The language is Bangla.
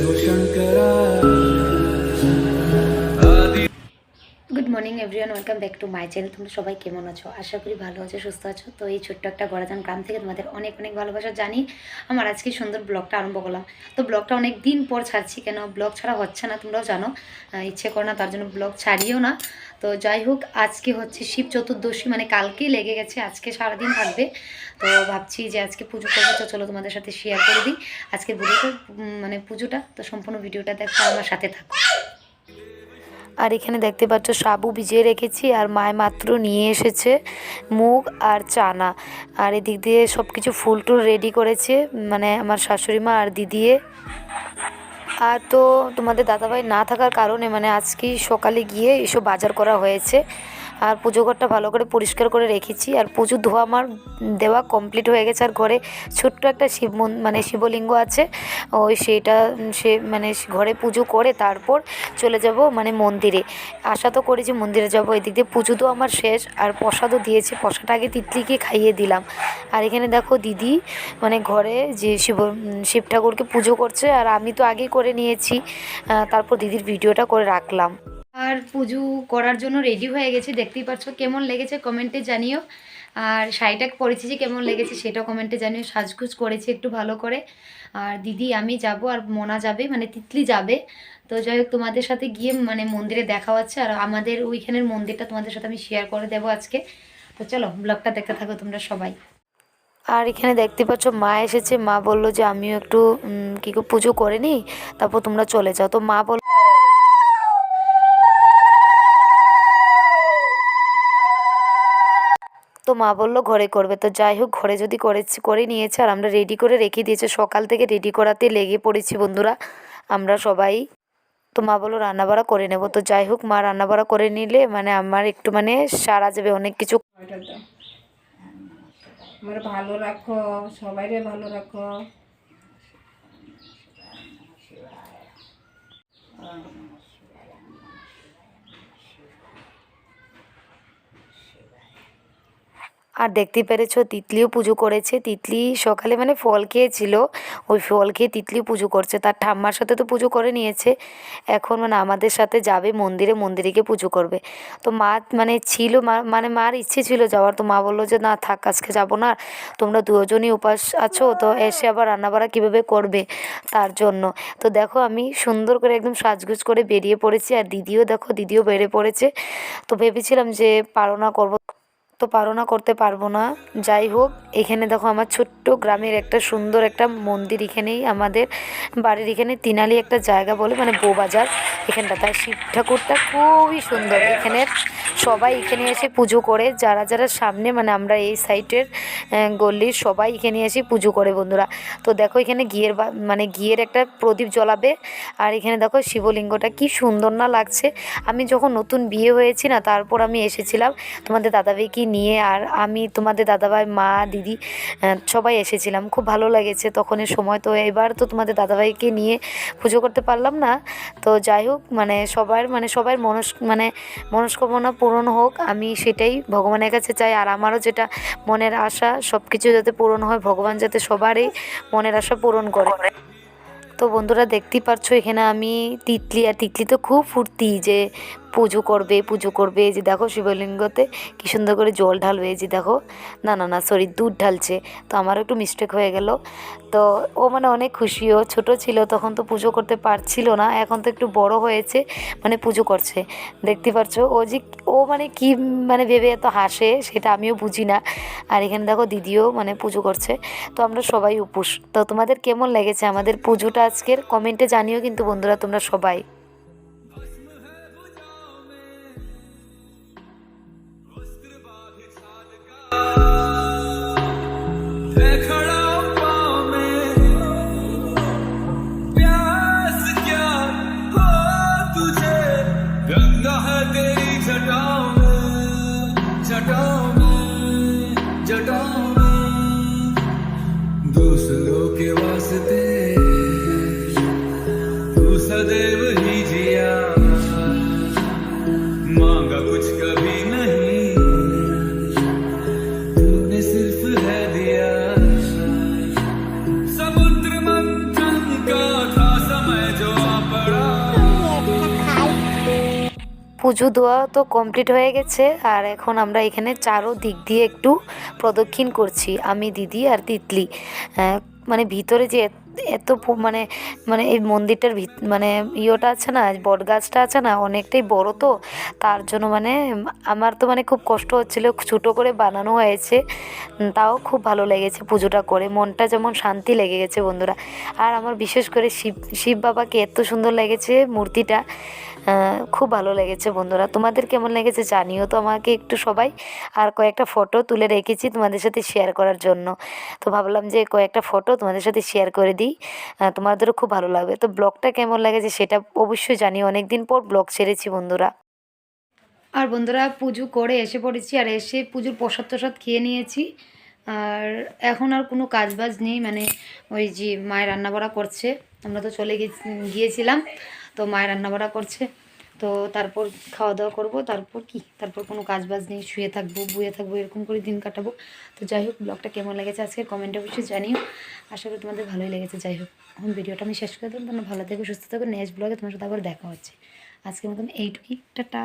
Shankara morning everyone welcome back to my channel তোমরা সবাই কেমন আছো? আশা করি ভালো আছো, সুস্থ আছো। তো এই ছোট্ট একটা গড়াজান গ্রাম থেকে তোমাদের অনেক অনেক ভালোবাসা জানি। আমার আজকে সুন্দর ব্লগটা আরম্ভ করলাম। তো ব্লগটা অনেক দিন পর ছাড়ছি কেন? ব্লগ ছাড়া হচ্ছে না, তোমরাও জানো। ইচ্ছে করো না, তার জন্য ব্লগ ছাড়িও না। তো যাই হোক, আজকে হচ্ছে শিব চতুর্দশী মানে কালকেই লেগে গেছে। আজকে সারাদিন থাকবে। তো ভাবছি যে আজকে পুজো করব, তো চলো তোমাদের সাথে শেয়ার করে দিই। আজকে ভিডিওটা মানে পুজোটা, তো সম্পূর্ণ ভিডিওটা দেখো, আমার সাথে থাকো। আর এখানে দেখতে পাচ্ছ সাবু ভিজিয়ে রেখেছি আর মায় মাত্র নিয়ে এসেছে মুগ আর চানা। আর এদিক দিয়ে সব কিছু ফুল টুল রেডি করেছে মানে আমার শাশুড়ি মা আর দিদিয়ে আর তো তোমাদের দাদাভাই না থাকার কারণে মানে আজকেই সকালে গিয়ে এসব বাজার করা হয়েছে। আর পুজো ঘরটা ভালো করে পরিষ্কার করে রেখেছি। আর পুজো ধোয়া আমার দেওয়া কমপ্লিট হয়ে গেছে। আর ঘরে ছোট্ট একটা শিব মন- শিবলিঙ্গ আছে। ওই সেটা সে মানে ঘরে পুজো করে তারপর চলে যাব মানে মন্দিরে। আশা তো করেছি মন্দিরে যাব। এদিক দিয়ে পুজো তো আমার শেষ। আর প্রসাদও দিয়েছে। প্রসাদটা আগে তিতলিকে খাইয়ে দিলাম। আর এখানে দেখো দিদি মানে ঘরে যে শিব শিব ঠাকুরকে পুজো করছে। আর আমি তো আগেই করে নিয়েছি। তারপর দিদির ভিডিওটা করে রাখলাম। আর পুজো করার জন্য রেডি হয়ে গেছে। দেখতেই পাচ্ছ কেমন লেগেছে কমেন্টে জানিও। আর শাড়িটা পরেছি যে কেমন লেগেছে সেটা কমেন্টে জানিও। সাজগুজ করেছে একটু ভালো করে। আর দিদি, আমি যাব আর মোনা যাবে মানে তিতলি যাবে। তো যাই হোক, তোমাদের সাথে গিয়ে মানে মন্দিরে দেখা হচ্ছে। আর আমাদের ওইখানের মন্দিরটা তোমাদের সাথে আমি শেয়ার করে দেবো আজকে। তো চলো ব্লগটা দেখতে থাকো তোমরা সবাই। আর এখানে দেখতে পাচ্ছ, মা এসেছে। মা বলল যে, আমিও একটু কি পুজো করে নিই, তারপর তোমরা চলে যাও। তো মা বল তো মা বলল, ঘরে করবে। তো যাই হোক, ঘরে যদি করেছি, করে নিয়েছে আর আমরা রেডি করে রেখে দিয়েছে। সকাল থেকে রেডি করাতে লেগে পড়েছি বন্ধুরা। আমরা সবাই, তো মা বলল, রান্নাবাড়া করে নেব। তো যাই হোক, মা রান্নাবাড়া করে নিলে মানে আমার একটু মানে সারা যাবে, অনেক কিছু ভালো রাখো, সবাইরে ভালো রাখো। আর দেখতে পেরেছ, তিতলিও পুজো করেছে। তিতলি সকালে মানে ফল খেয়েছিল। ওই ফল খেয়ে তিতলি পুজো করছে। তার ঠাম্মার সাথে তো পুজো করে নিয়েছে। এখন মানে আমাদের সাথে যাবে, মন্দিরে মন্দিরে গিয়ে পুজো করবে। তো মা মানে ছিল মানে মার ইচ্ছে ছিল যাওয়ার। তো মা বলল যে, না, থাক, আজকে যাব না। তোমরা দুজনই উপাস আছো, তো এসে আবার রান্নাবাড়া কীভাবে করবে? তার জন্য। তো দেখো, আমি সুন্দর করে একদম সাজগুজ করে বেরিয়ে পড়েছি। আর দিদিও দেখো, দিদিও বেরিয়ে পড়েছে। তো ভেবেছিলাম যে, পারো না করব। তো পারো না করতে পারব না। যাই হোক, এখানে দেখো আমার ছোট্ট গ্রামের একটা সুন্দর একটা মন্দির এখানেই, আমাদের বাড়ির এখানে তিনালি একটা জায়গা বলে মানে বোবাজার এখানটা। তার শিব ঠাকুরটা খুবই সুন্দর। এখানের সবাই এখানে এসে পুজো করে, যারা যারা সামনে মানে আমরা এই সাইটের গল্লির সবাই এখানে এসে পুজো করে বন্ধুরা। তো দেখো এখানে গিয়ের মানে গিয়ের একটা প্রদীপ জ্বলাবে, আর এখানে দেখো শিবলিঙ্গটা কি সুন্দর না লাগছে। আমি যখন নতুন বিয়ে হয়েছি না, তারপর আমি এসেছিলাম। তোমাদের দাদাভাইকে নিয়ে আর আমি তোমাদের দাদাভাই, মা, দিদি সবাই এসেছিলাম। খুব ভালো লেগেছে তখনের সময়। তো এবার তো তোমাদের দাদাভাইকে নিয়ে পুজো করতে পারলাম না। তো যাই হোক মানে সবার মানে সবার মনস মানে মনস্কামনা পূরণ হোক। আমি সেটাই ভগবানের কাছে চাই। আর আমারও যেটা মনের আশা সব কিছু যাতে পূরণ হয়, ভগবান যাতে সবারই মনের আশা পূরণ করে। তো বন্ধুরা, দেখতেই পারছ এখানে আমি তিতলি। আর তিতলি তো খুব ফুর্তি যে পুজো করবে পুজো করবে। এই যে দেখো শিবলিঙ্গতে কি সুন্দর করে জল ঢালবে। এই যে দেখো, না না না সরি দুধ ঢালছে। তো আমারও একটু মিস্টেক হয়ে গেল। তো ও মানে অনেক খুশিও ছোট ছিল, তখন তো পুজো করতে পারছিল না। এখন তো একটু বড় হয়েছে মানে পুজো করছে। দেখতে পারছ? ও যে, ও মানে কি মানে ভেবে এত হাসে, সেটা আমিও বুঝি না। আর এখানে দেখো দিদিও মানে পুজো করছে। তো আমরা সবাই উপোস। তো তোমাদের কেমন লেগেছে আমাদের পুজোটা আজকের? কমেন্টে জানিও কিন্তু বন্ধুরা, তোমরা সবাই। পুজো দেওয়া তো কমপ্লিট হয়ে গেছে, আর এখন আমরা এখানে চারো দিক দিয়ে একটু প্রদক্ষিণ করছি, আমি দিদি আর তিতলি। মানে ভিতরে যে এত- মানে মানে এই মন্দিরটার ভিত মানে ইয়েটা আছে না বট গাছটা আছে না, অনেকটাই বড় তো, তার জন্য মানে আমার তো মানে খুব কষ্ট হচ্ছিল, ছোটো করে বানানো হয়েছে তাও খুব ভালো লেগেছে পুজোটা করে, মনটা যেমন শান্তি লেগে গেছে বন্ধুরা। আর আমার বিশেষ করে শিব শিব বাবাকে এত সুন্দর লেগেছে মূর্তিটা খুব ভালো লেগেছে বন্ধুরা। তোমাদের কেমন লেগেছে জানিও তো আমাকে একটু সবাই। আর কয়েকটা ফটো তুলে রেখেছি তোমাদের সাথে শেয়ার করার জন্য। তো ভাবলাম যে কয়েকটা ফটো তোমাদের সাথে শেয়ার করে দিই। তোমাদেরও খুব ভালো লাগবে। তো ব্লগটা কেমন লেগেছে সেটা অবশ্যই জানি অনেক দিন পর ব্লগ ছেড়েছি বন্ধুরা। আর বন্ধুরা পুজো করে এসে পড়েছি আর এসে পুজোর প্রসাদ টসাদ খেয়ে নিয়েছি। আর এখন আর কোনো কাজ বাজ নেই। মানে ওই যে মায়ের রান্নাবাড়া করছে। আমরা তো চলে গিয়েছিলাম। তো মায়ের রান্নাবাড়া করছে। তো তারপর খাওয়া দাওয়া করব। তারপর কি? তারপর কোনো কাজ বাজ নেই, শুয়ে থাকব, বুয়ে থাকব, এরকম করে দিন কাটাবো। তো যাই হোক ব্লগটা কেমন লেগেছে আজকে কমেন্টে অবশ্যই জানিও। আশা করি তোমাদের ভালোই লেগেছে। যাই হোক, এখন ভিডিওটা আমি শেষ করে দেবো। তোমরা ভালো থেকো, সুস্থ থাকো। নেক্সট ব্লগে তোমার সাথে আবার দেখা হচ্ছে। আজকের মতন এইটুকুই। টাটা।